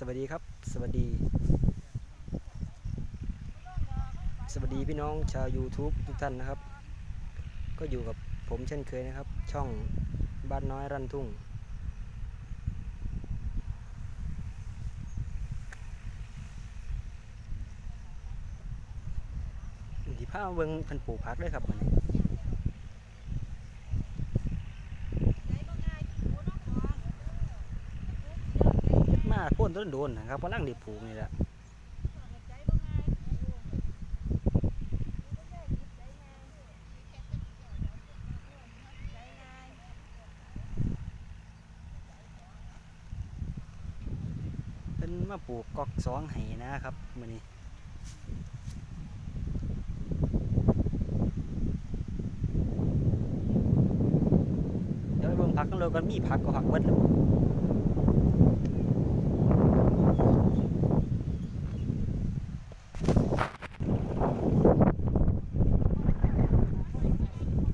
สวัสดีครับ สวัสดี สวัสดีพี่น้องชาว YouTube ทุกท่านนะครับ ก็อยู่กับผมเช่นเคยนะครับ ช่องบ้านน้อยรันทุ่ง ที่พาเบิ่งเพันปลูกผักเลยครับวันนี้เฮ็ดมาโค่นต้นโดนนะครับกำลังดีปลูกนี่แหละเป็นมาปลูกกอกสองไห้นะครับมื้อนี้เดี๋ยวไปเบิ่งผักกันเลยกันมีผักก็ผักเบิดแล้ว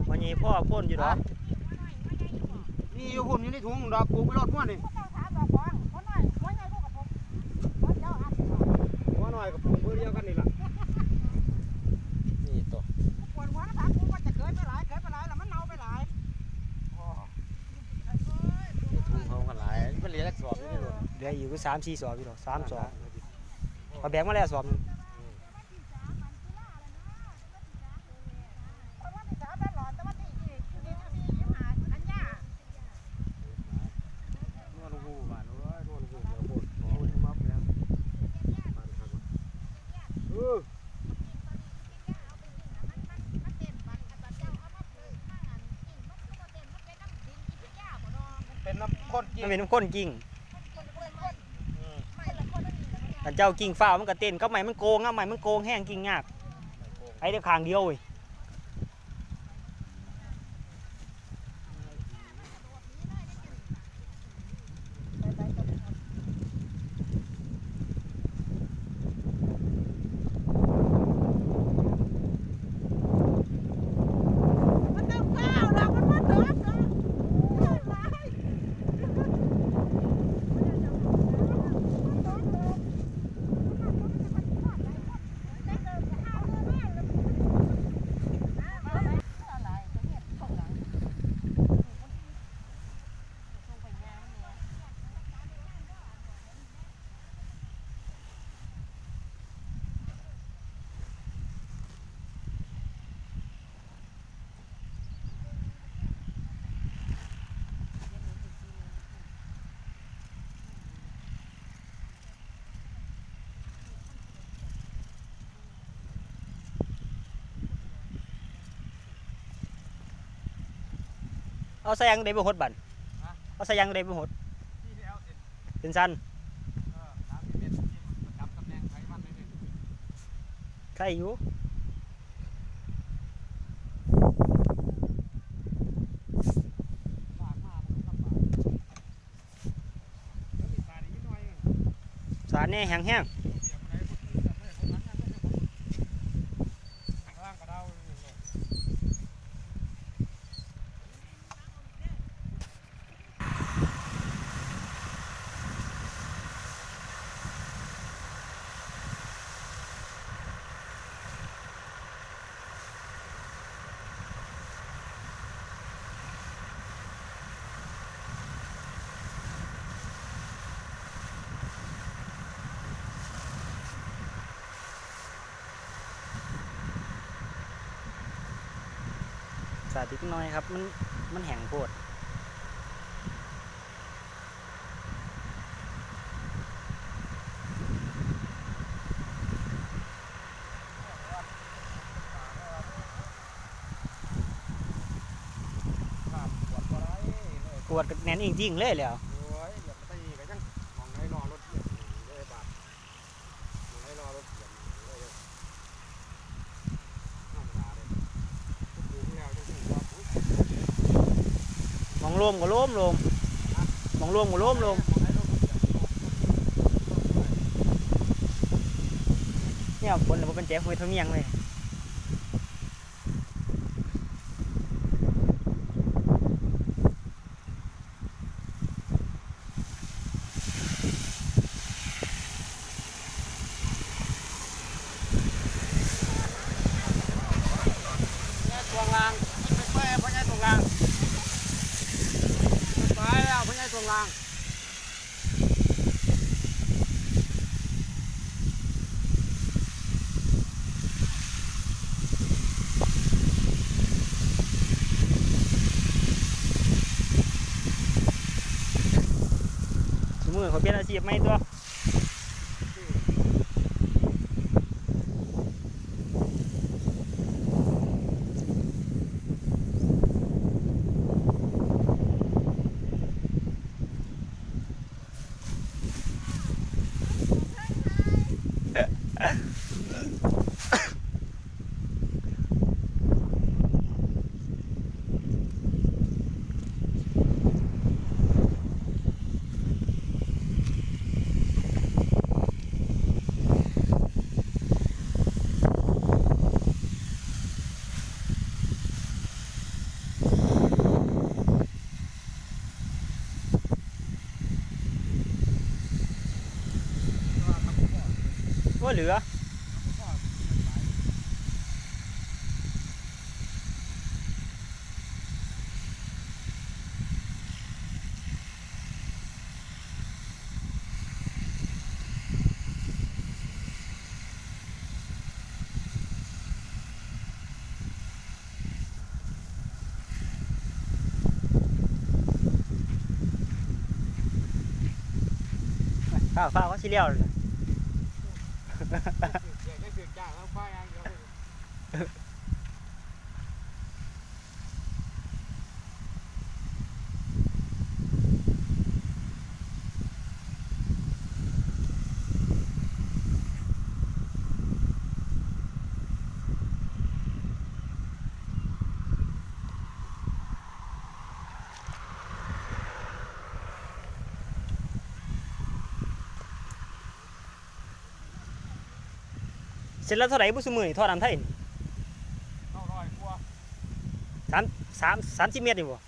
วัน นี้พ่อพ่นอยู่ดอกนี่อยู่พุ่นอยู่ในถุงดอกปลูกไปรอดมั่วนี่หัวหน่อยกับปลูกเพื่อเดียวกันนี่ล่ะนี่ตัวถุงเขากันหลายมันเหลือสักสอบนี่หรอเหลืออยู่ก็สามสี่สอบอยู่ดอกสามสอบเอาแบกมาแล้วสอบหนึ่ง นวลหูบ้านโอ้ยนวลหูเดี๋ยวปวดโอ้ยมับแล้วเออ เป็นน้ำข้นจริงมันเป็นน้ำข้นกิ่งแต่เจ้ากิ่งฟ้าวมันก็เต้นก็ใหม่มันโกงอะใหม่มันโกงแห้งกิ่งยากไอ้เดียวขางเดียวเว้ย เอาใส่ยังได้บ่หดบันเอาใส่ยังได้บ่หดเป็นสั้นใครอยู่สารนี่แห้งแสาธิตน้อยครับ มันมันแห้งโพดกวดกับแน่นจริงๆเลยแหล้ว รวมก็ล้มลงมองรวมก็ล้มลงเนี่ยคนเราเป็นแจ๊คุยทั้งเมียงเลยกวางลาง แล้วพ่อใหญ่ตรงรางสมมือเขาเป็นอาชีพไหมตัว ว่า เหลือข้าวฟ้าเขาสิเลี้ยว เลยเดี๋ยวได้เสียจ้าแล้วพ่อยังเดียว เสร็จแล้วเท่าไหร่บุษมือนี่ทอดน้ำไทยนี่เข้าร้อยกว่าสามสามสามสิบเมตรนี่บ่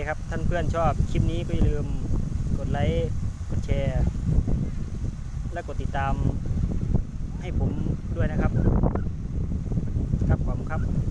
คครับ ท่านเพื่อนชอบคลิปนี้ก็อย่าลืมกดไลค์กดแชร์ และกดติดตามให้ผมด้วยนะครับ ครับขอบคุณครับ